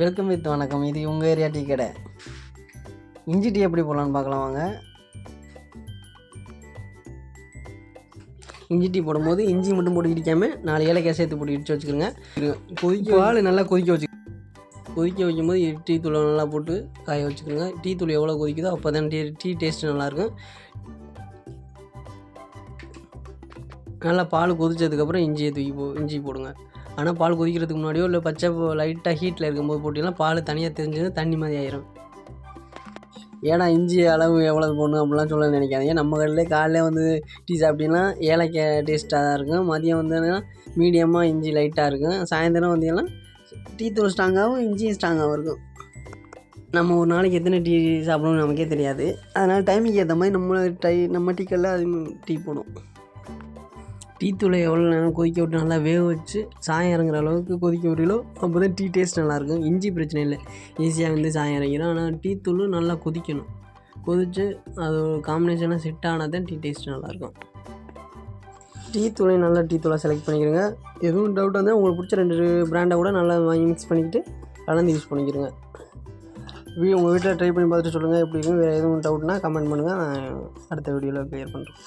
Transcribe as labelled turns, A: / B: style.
A: Welcome with வணக்கம். இது உங்கள் ஏரியா டீ கடை. இஞ்சி டீ எப்படி போடலான்னு பார்க்கலாம் வாங்க. இஞ்சி டீ போடும்போது இஞ்சி மட்டும் போட்டு இடிக்காமல் நாலு ஏலக்காய் சேர்த்து போட்டு இடிச்சு வச்சுக்கிறோங்க கொதிக்க பால் நல்லா கொதிக்க வச்சு கொதிக்க வைக்கும்போது டீ தூளை நல்லா போட்டு காய வச்சுக்கோங்க. டீ தூள் எவ்வளோ கொதிக்குதோ அப்போ தான் டீ டீ டேஸ்ட் நல்லாயிருக்கும் நல்லா பால் கொதிச்சதுக்கப்புறம் இஞ்சியை தூக்கி போ இஞ்சி போடுங்க. ஆனால் பால் கொதிக்கிறதுக்கு முன்னாடியோ இல்லை பச்சை லைட்டாக ஹீட்டில் இருக்கும்போது போட்டிங்கன்னா பால் தனியாக தெரிஞ்சது தண்ணி மாதிரி ஆயிரும். ஏன்னா இஞ்சி அளவு எவ்வளோ போடணும் அப்படிலாம் சொல்ல நினைக்காதீங்க. நம்ம கடையிலே காலையில் வந்து டீ சாப்பிட்டீங்கன்னா ஏலக்காய் டேஸ்ட்டாக தான் இருக்கும். மதியம் வந்து மீடியமாக இஞ்சி லைட்டாக இருக்கும். சாயந்தரம் வந்தீங்கன்னா டீ தூள் ஸ்ட்ராங்காகவும் இஞ்சியும் ஸ்ட்ராங்காகவும் இருக்கும். நம்ம ஒரு நாளைக்கு எத்தனை டீ சாப்பிடணும்னு நமக்கே தெரியாது. அதனால் டைமிங்க்கு ஏற்ற மாதிரி நம்ம டை நம்ம டீ கல்ல அது டீ போடும் டீத்தூளை எவ்வளோ நேரம் கொதிக்க விட்டு நல்லா வேக வச்சு சாயம் இறங்குற அளவுக்கு கொதிக்க விட்டுலோ அப்போ தான் டீ டேஸ்ட் நல்லாயிருக்கும் இஞ்சி பிரச்சனை இல்லை. ஈஸியாக வந்து சாயம் இறங்கிடும் ஆனால் டீ நல்லா கொதிக்கணும். கொதித்து அது ஒரு காம்பினேஷனாக செட் ஆனால் தான் டீ டேஸ்ட் நல்லாயிருக்கும் டீ தூளை நல்லா டீ தூளாக செலக்ட் பண்ணிக்கிறங்க எதுவும் டவுட் வந்தால் உங்களுக்கு பிடிச்ச ரெண்டு பிராண்டை கூட நல்லா வாங்கி மிக்ஸ் பண்ணிக்கிட்டு கலந்து யூஸ் பண்ணிக்கிறங்க வீ உங்கள் வீட்டில் ட்ரை பண்ணி பார்த்துட்டு சொல்லுங்கள் எப்படி இருக்கும் வேறு எதுவும் டவுட்னா கமெண்ட் பண்ணுங்கள் நான் அடுத்த வீடியோவில் க்ளியர் பண்ணுறேன்